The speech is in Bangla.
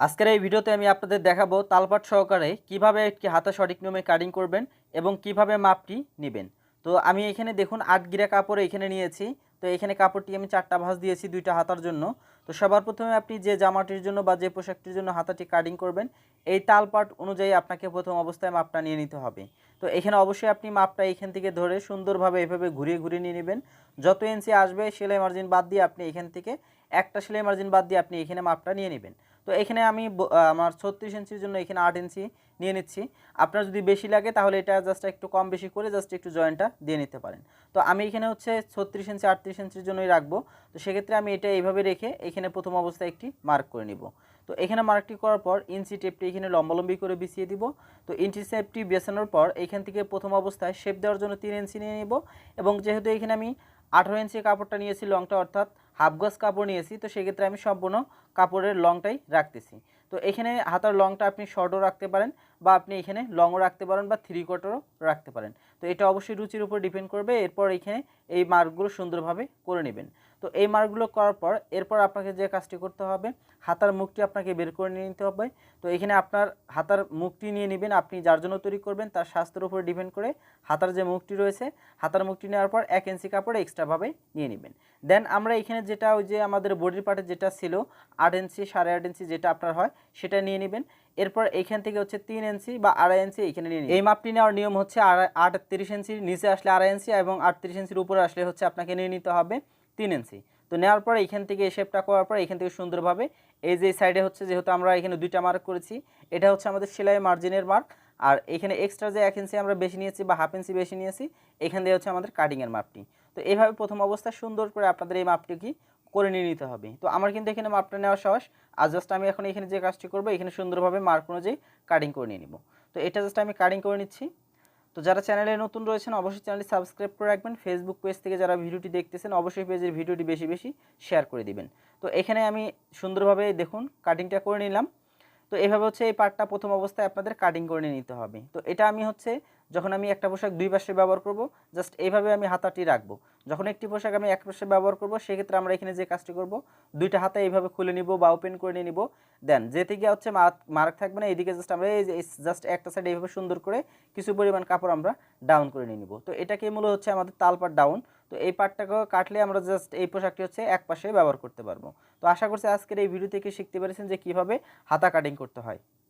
আজকের এই ভিডিওতে আমি আপনাদের দেখাবো তালপাট সহকারে কীভাবে একটি হাতা সঠিক নিয়মে কাটিং করবেন এবং কীভাবে মাপটি নেবেন। তো আমি এখানে দেখুন আট গিরা কাপড় এখানে নিয়েছি। তো এখানে কাপড়টি আমি চারটা ভাঁজ দিয়েছি দুইটা হাতার জন্য। তো সবার প্রথমে আপনি যে জামাটির জন্য বা যে পোশাকটির জন্য হাতাটি কাটিং করবেন, এই তালপাট অনুযায়ী আপনাকে প্রথম অবস্থায় মাপটা নিয়ে নিতে হবে। তো এখানে অবশ্যই আপনি মাপটা এখান থেকে ধরে সুন্দরভাবে এভাবে ঘুরিয়ে ঘুরিয়ে নিয়ে নেবেন। যত ইঞ্চি আসবে সেলাই মার্জিন বাদ দিয়ে আপনি এখান থেকে একটা সেলাই মার্জিন বাদ দিয়ে আপনি এখানে মাপটা নিয়ে নেবেন। তো এখানে আমি আমার ছত্রিশ ইঞ্চির জন্য এখানে আট ইঞ্চি নিয়ে নিচ্ছি। আপনার যদি বেশি লাগে তাহলে এটা জাস্ট একটু কম বেশি করে জাস্ট একটু জয়েন্টটা দিয়ে নিতে পারেন। তো আমি এখানে হচ্ছে ছত্রিশ ইঞ্চি, আটত্রিশ ইঞ্চির জন্যই রাখব। তো সেক্ষেত্রে আমি এটা এইভাবে রেখে এখানে প্রথম অবস্থায় একটি মার্ক করে নিব। তো এখানে মার্কটি করার পর ইঞ্চি টেপটি এখানে লম্বালম্বি করে বিছিয়ে দিব। তো ইঞ্চি টেপটি বেছানোর পর এখান থেকে প্রথম অবস্থায় শেপ দেওয়ার জন্য তিন ইঞ্চি নিয়ে নিব। এবং যেহেতু এখানে আমি আঠেরো ইঞ্চি কাপড়টা নিয়েছি লংটা অর্থাৎ হাফ গজ কাপড় নিয়েছি, তো সেক্ষেত্রে আমি সম্পূর্ণ কাপড়ের লংটাই রাখতেছি। তো এখানে হাতার লংটা আপনি শর্টও রাখতে পারেন বা আপনি এখানে লংও রাখতে পারেন বা থ্রি কোয়ার্টারও রাখতে পারেন। তো এটা অবশ্যই রুচির উপর ডিপেন্ড করবে। এরপর এখানে এই মার্কগুলো সুন্দরভাবে করে নেবেন। তো এই মার্কগুলো করার পর এরপর আপনাকে যে কাজটি করতে হবে, হাতার মুখটি আপনাকে বের করে নিয়ে নিতে হবে। তো এখানে আপনার হাতার মুখটি নিয়ে নেবেন, আপনি যার জন্য তৈরি করবেন তার স্বাস্থ্যের উপর ডিপেন্ড করে হাতার যে মুখটি রয়েছে, হাতার মুখটি নেওয়ার পর এক ইঞ্চি কাপড় এক্সট্রাভাবে নিয়ে নেবেন। দেন আমরা এখানে যেটা ওই যে আমাদের বডির পার্টে যেটা ছিল, আট ইঞ্চি সাড়ে আট ইঞ্চি যেটা আপনার হয়, সেটা নিয়ে নেবেন। এরপর এখান থেকে হচ্ছে তিন ইঞ্চি বা আড়াই ইঞ্চি এখানে নিয়ে এই মাপটি নেওয়ার নিয়ম হচ্ছে আটত্রিশ ইঞ্চির নিচে আসলে আড়াই ইঞ্চি এবং আটত্রিশ ইঞ্চির উপরে আসলে হচ্ছে আপনাকে নিয়ে নিতে হবে তিন ইঞ্চি। তো নেওয়ার পর এখান থেকে এই শেপটা করার পর এখান থেকে সুন্দরভাবে এই যে সাইডে হচ্ছে যেহেতু আমরা এখানে দুইটা মার্ক করেছি, এটা হচ্ছে আমাদের সেলাই মার্জিনের মার্ক আর এখানে এক্সট্রা যে এক ইঞ্চি আমরা বেশি নিয়েছি বা হাফ ইঞ্চি বেশি নিয়েছি, এখান দিয়ে হচ্ছে আমাদের কাটিংয়ের মাপটি। তো এইভাবে প্রথম অবস্থায় সুন্দর করে আপনাদের এই মাপটি কি করে নিয়ে নিতে হবে। তো আমার কিন্তু এখানে মাপটা নেওয়া সহজ। আর জাস্ট আমি এখন এখানে যে কাজটি করব, এখানে সুন্দরভাবে মার্ক অনুযায়ী কাটিং করে নিয়ে নিব। তো এটা জাস্ট আমি কাটিং করে নিচ্ছি। তো যারা চ্যানেলে নতুন রয়েছেন, অবশ্যই চ্যানেলটি সাবস্ক্রাইব করে রাখবেন। ফেসবুক পেজ থেকে যারা ভিডিওটি দেখতেছেন, অবশ্যই পেজের ভিডিওটি বেশি বেশি শেয়ার করে দিবেন। তো এখানে আমি সুন্দরভাবে দেখুন কাটিংটা করে নিলাম। তো এভাবে হচ্ছে এই পার্টটা প্রথম অবস্থায় আপনাদের কাটিং করে নিতে হবে। তো এটা আমি হচ্ছে যখন আমি একটা পোশাক দুই পাশে ব্যবহার করব জাস্ট এইভাবে আমি হাতাটি রাখব। যখন একটি পোশাক আমি এক পাশে ব্যবহার করব, সেক্ষেত্রে আমরা এখানে যে কাজটি করব, দুইটা হাতা এইভাবে খুলে নিব বা ওপেন করে নিয়ে নিব। দেন যে থেকে হচ্ছে মার্ক থাকবে না এইদিকে জাস্ট আমরা এই জাস্ট একটা সাইড এইভাবে সুন্দর করে কিছু পরিমাণ কাপড় আমরা ডাউন করে নিয়ে নিব। তো এটাকে মূল হচ্ছে আমাদের তালপাট ডাউন তো এই পার্টটাকে কাটলে আমরা জাস্ট এই পোশাকটি হচ্ছে এক পাশে ব্যবহার করতে পারব। তো আশা করছি আজকের এই ভিডিও থেকে শিখতে পেরেছেন যে কীভাবে হাতা কাটিং করতে হয়।